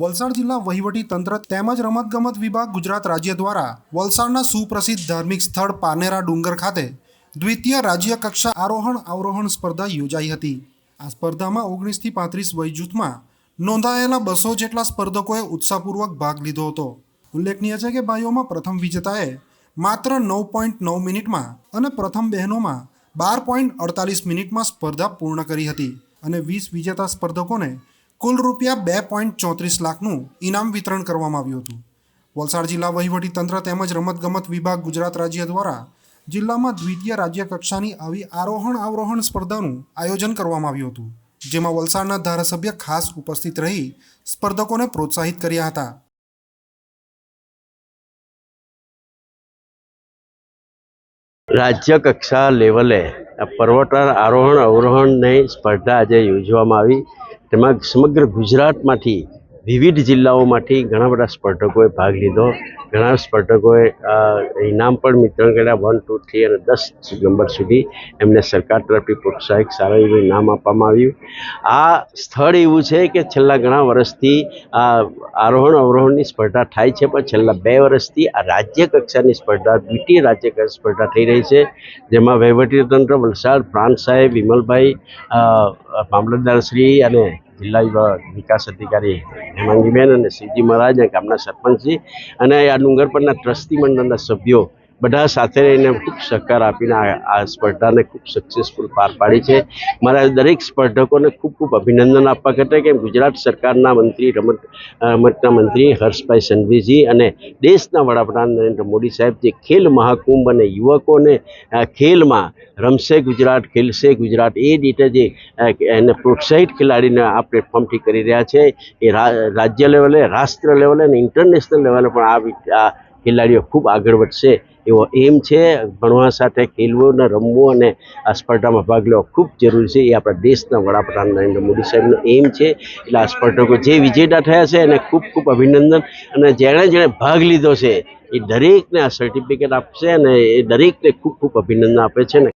વલસાડ જિલ્લા વહીવટી તંત્ર તેમજ રમતગમત વિભાગ ગુજરાત રાજ્ય દ્વારા વલસાડના સુપ્રસિદ્ધ ધાર્મિક સ્થળ પાનેરા ડુંગર ખાતે દ્વિતીય રાજ્ય કક્ષા આરોહણ અવરોહણ સ્પર્ધા યોજાઈ હતી. આ સ્પર્ધામાં ઓગણીસથી પાંત્રીસ વય જૂથમાં નોંધાયેલા બસો જેટલા સ્પર્ધકોએ ઉત્સાહપૂર્વક ભાગ લીધો હતો. ઉલ્લેખનીય છે કે ભાઈઓમાં પ્રથમ વિજેતાએ માત્ર નવ પોઈન્ટ નવ મિનિટમાં અને પ્રથમ બહેનોમાં બાર પોઈન્ટ અડતાલીસ મિનિટમાં સ્પર્ધા પૂર્ણ કરી હતી અને વીસ વિજેતા સ્પર્ધકોને કુલ રૂપિયા બે પોઈન્ટ ચોત્રીસ લાખનું ઇનામ વિતરણ કરવામાં આવ્યું હતું. વલસાડ જિલ્લા વહીવટી તેમજ રમતગમત વિભાગ ગુજરાત રાજ્ય દ્વારા જિલ્લામાં દ્વિતીય રાજ્ય કક્ષાની આવી આરોહણ અવરોહણ સ્પર્ધાનું આયોજન કરવામાં આવ્યું હતું, જેમાં વલસાડના ધારાસભ્ય ખાસ ઉપસ્થિત રહી સ્પર્ધકોને પ્રોત્સાહિત કર્યા હતા. રાજ્ય કક્ષા લેવલે પર્વતાર આરોહણ અવરોહણની સ્પર્ધા આજે યોજવામાં આવી. તેમાં સમગ્ર ગુજરાતમાંથી વિવિધ જિલ્લાઓમાંથી ઘણા બધા સ્પર્ધકોએ ભાગ લીધો. ઘણા સ્પર્ધકોએ ઇનામ પણ વિતરણ કર્યા વન, ટુ, થ્રી અને દસ નંબર સુધી એમને સરકાર તરફથી પ્રોત્સાહિત સારા એવું ઇનામ આપવામાં આવ્યું. આ સ્થળ એવું છે કે છેલ્લા ઘણા વર્ષથી આ આરોહણ અવરોહણની સ્પર્ધા થાય છે, પણ છેલ્લા બે વર્ષથી આ રાજ્ય કક્ષાની સ્પર્ધા દ્વિતીય રાજ્ય સ્પર્ધા થઈ રહી છે. જેમાં વહીવટીતંત્ર વલસાડ, પ્રાંત સાહેબ, વિમલભાઈ મામલતદારશ્રી અને જિલ્લા વિકાસ અધિકારી હેમાંગીબેન અને શિવજી મહારાજ ગામના સરપંચજી અને આ ડુંગરપરના ટ્રસ્ટી મંડળના સભ્યો બધા સાથે રહીને ખૂબ સહકાર આપીને આ સ્પર્ધાને ખૂબ સક્સેસફુલ પાર પાડી છે. મારા દરેક સ્પર્ધકોને ખૂબ ખૂબ અભિનંદન આપવા ઘટે કે ગુજરાત સરકારના મંત્રી રમત રમતના મંત્રી હર્ષભાઈ સંઘવીજી અને દેશના વડાપ્રધાન નરેન્દ્ર મોદી સાહેબ જે ખેલ મહાકુંભ અને યુવકોને ખેલમાં રમશે ગુજરાત, ખેલશે ગુજરાત, એ રીતે જે એને પ્રોત્સાહિત ખેલાડીને આ પ્લેટફોર્મથી કરી રહ્યા છે. એ રાજ્ય લેવલે, રાષ્ટ્ર લેવલે અને ઇન્ટરનેશનલ લેવલે પણ આ ખેલાડીઓ ખૂબ આગળ વધશે એવો એમ છે. ભણવા સાથે ખેલવું અને રમવું અને આ સ્પર્ધામાં ભાગ લેવો ખૂબ જરૂરી છે. એ આપણા દેશના વડાપ્રધાન નરેન્દ્ર મોદી સાહેબનો એમ છે. એટલે આ સ્પર્ધકો જે વિજેતા થયા છે એને ખૂબ ખૂબ અભિનંદન. અને જેણે જેણે ભાગ લીધો છે, એ દરેકને આ સર્ટિફિકેટ આપશે અને એ દરેકને ખૂબ ખૂબ અભિનંદન આપે છે ને.